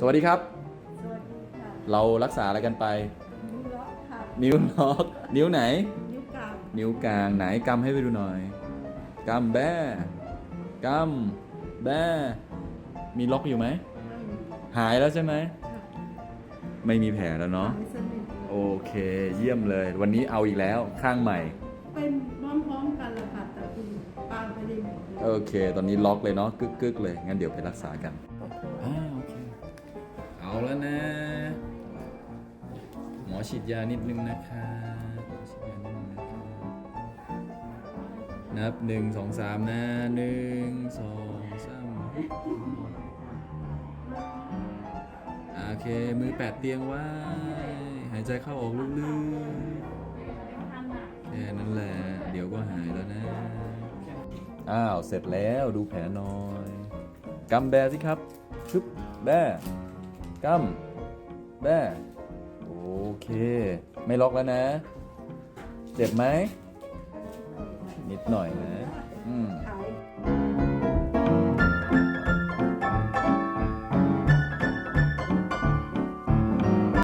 สวัสดีครับ สวัสดีค่ะเรารักษาอะไรกันไป นิ้วล็อกค่ะนิ้วล็อกนิ้วไหน นิ้วกลางนิ้วกลางไหนกำให้ไปดูหน่อยกำแบ้กำแบ้มีล็อกอยู่ไหม ไม่มีหายแล้วใช่ไหม ค่ะไม่มีแผลแล้วเนาะ ไม่สนิทเลยโอเค เยี่ยมเลย วันนี้เอาอีกแล้วข้างใหม่ เป็นพร้อมๆกันแหละค่ะแต่คุณปางไปได้หมดเลย โอเค ตอนนี้ล็อกเลยเนาะกึกกึกๆเลย งั้นเดี๋ยวไปรักษากันอ่าโอเคเอา แล้วนะ หมอฉีดยานิดนึงนะคะฉีดยานิดนึงนะคะนับหนึ่งสองสามนะหนึ่งสองสามโอเค มือแปดเตียงไว้ หายใจเข้าออกลึกๆแค่นั้นแหละ เดี๋ยวก็หายแล้วนะ อ้าว เสร็จแล้วดูแผลหน่อยกำแบสิครับ ชึบแบ กัมแบโอเค ไม่ล็อกแล้วนะ เจ็บไหม นิดหน่อยนะ อืม